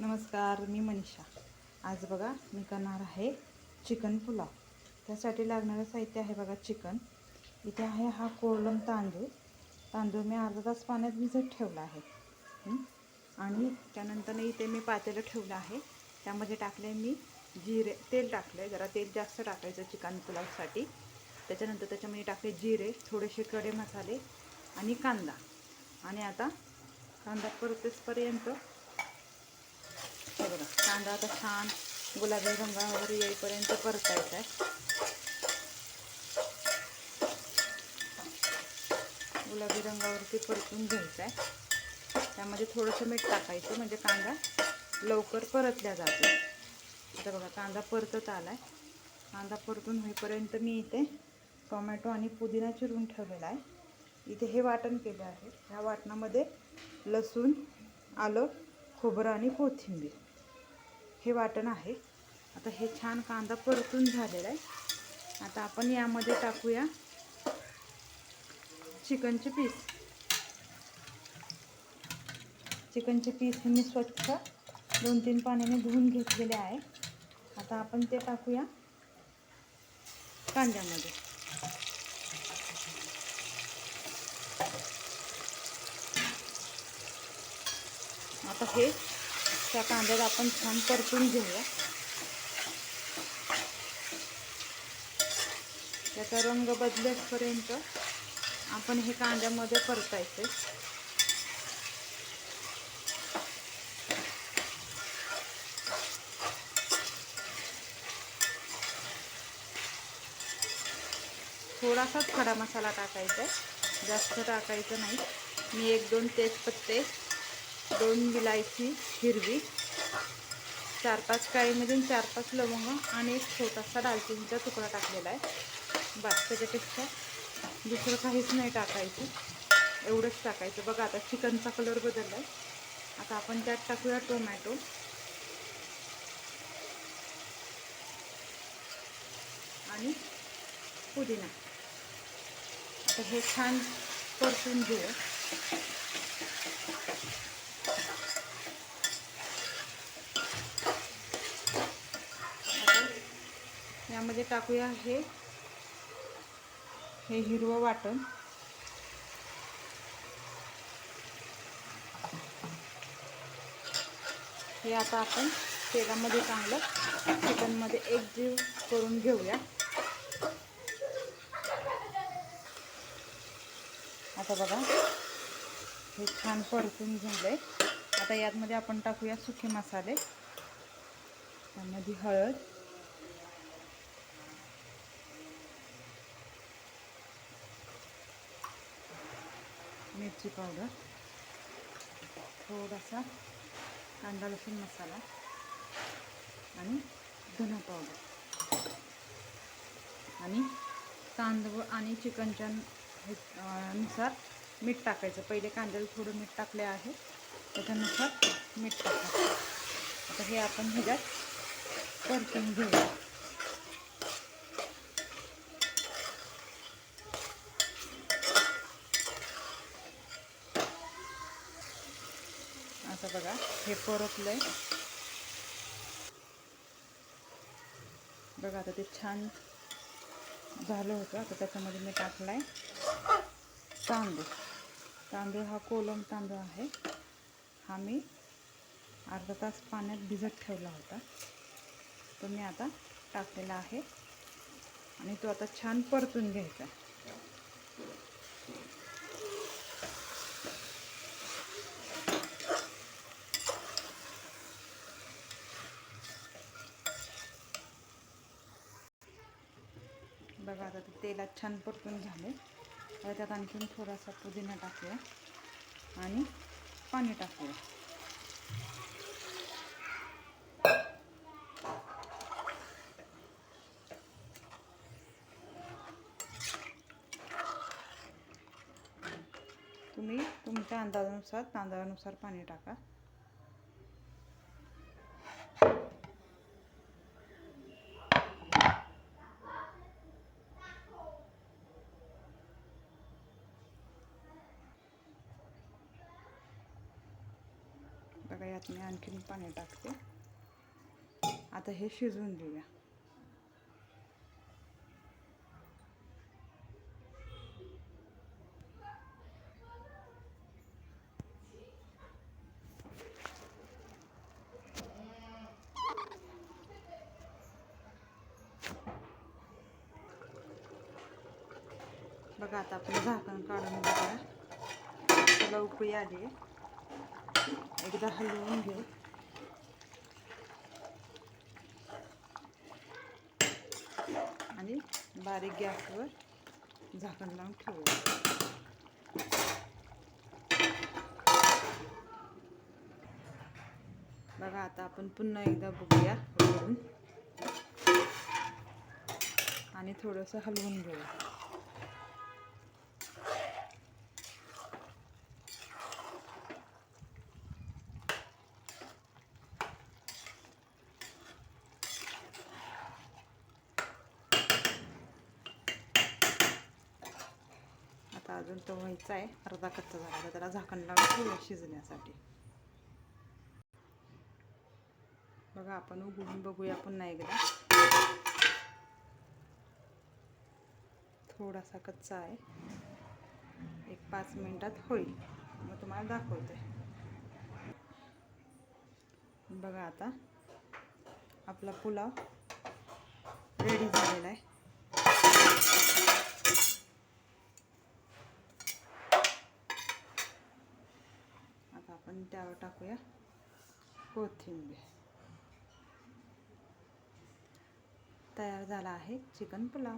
नमस्कार मी मनीषा. आज बघा मी करणार आहे चिकन पुलाव. त्यासाठी लागणारं साहित्य आहे बघा चिकन. इथे आहे हा कोरलम तांदूळ. तांदूळ मी अर्धा तास पाण्यात भिजत ठेवला आहे. आणि त्यानंतर इथे मी पातेलं ठेवलं आहे. त्यामध्ये टाकले मी जिरे तेल टाकले जरा तेल जास्त टाकायचं चिकन पुलावसाठी. त्याच्यानंतर त्याच्यामध्ये टाकले जिरे थोडेसे कडे मसाले आणि कांदा. आणि आता कांदा परतेसपर्यंत हे बघा कांदा आता छान गुलाबी रंगावर येईपर्यंत परतायचा आहे. गुलाबी रंगावरती परतून घ्यायचा आहे. त्यामध्ये थोडंसं मीठ टाकायचं म्हणजे कांदा लवकर परतल्या जातो. आता बघा कांदा परतत आला आहे कांदा परतून होईपर्यंत मी इथे टोमॅटो आणि पुदिना चिरून ठेवलेला आहे. इथे हे वाटण केलं आहे. ह्या वाटणामध्ये लसूण आलं खोबरं आणि कोथिंबीर. हे वाटण आहे. आता हे छान कांदा परतून झालेला आहे. आता आपण यामध्ये टाकूया चिकनचे पीस. चिकनचे पीस मी स्वच्छ दोन तीन पाण्याने धुवून घेतलेले आहे. आता आपण ते टाकूया कांद्यामध्ये. आता हे त्या कांद्यात आपण छान परतून घेऊया. त्याचा रंग बदलेपर्यंत आपण हे कांद्यामध्ये परतायचे. थोडासाच खडा मसाला टाकायचा आहे. जास्त टाकायचं नाही. मी एक दोन तेजपत्ते दोन विलायची हिरवी चार पाच काळीमधून चार पाच लवंग आणि एक छोटासा दालचिनीचा तुकडा टाकलेला आहे. बस त्याच्यापेक्षा दुसरं काहीच नाही टाकायचं. एवढंच टाकायचं. बघा आता चिकनचा कलर बदलला आहे आता आपण त्यात टाकूया टोमॅटो आणि पुदिना. आता हे छान परतून घेऊ यामध्ये टाकूया हे. हे हिरवं वाटण. हे आता आपण तेलामध्ये चांगलं चिकनमध्ये एक जीव करून घेऊया. आता बघा हे छान परतून झालंय. आता यातमध्ये आपण टाकूया सुखे मसाले. त्यामध्ये हळद. मिरची पावडर थोडासा कांदा लसूण मसाला आणि धना पावडर. आणि तांदूळ आणि चिकनच्या हे- नुसार मीठ टाकायचं. पहिले कांद्याला थोडं मीठ टाकले आहे. त्याच्यानुसार मीठ टाकायचं. आता हे आपण ह्याच्यात परतून घेऊया. आता बघा हे परतलं आहे बघा आता ते छान झालं होतं. आता त्याच्यामध्ये मी टाकलाय तांदूळ. तांदूळ हा कोलम तांदूळ आहे. हा मी अर्धा तास पाण्यात भिजत ठेवला होता. तो मी आता टाकलेला आहे. आणि तो आता छान परतून घ्यायचा आहे. बघा आता ते तेलात छान परतून झाले. आता त्यात आणखीन थोडासा पुदिना टाकूया आणि पाणी टाकूया. तुम्ही तुमच्या अंदाजानुसार तांदळानुसार पाणी टाका. बघा यात मी आणखीन पाणी टाकते. आता हे शिजवून देऊया बघा आता आपलं झाकण काढून बघा त्याला उकळी आली. एकदा हलवून घेऊ. आणि बारीक गॅसवर झाकण लावून ठेवू. बघा आता आपण पुन्हा एकदा बघूया वरून. आणि थोडंसं हलवून घेऊ. अजून तो व्हायचा आहे. अर्धा कच्चा झाला तर त्याला झाकण लावून शिजण्यासाठी. बघा आपण उघडून बघूया पुन्हा एकदा. थोडासा कच्चा आहे. एक पाच मिनिटात होईल. मग तुम्हाला दाखवते. बघा आता आपला पुलाव रेडी झालेला आहे आता आपण त्यावर टाकूया कोथिंबीर. तयार झाला आहे चिकन पुलाव.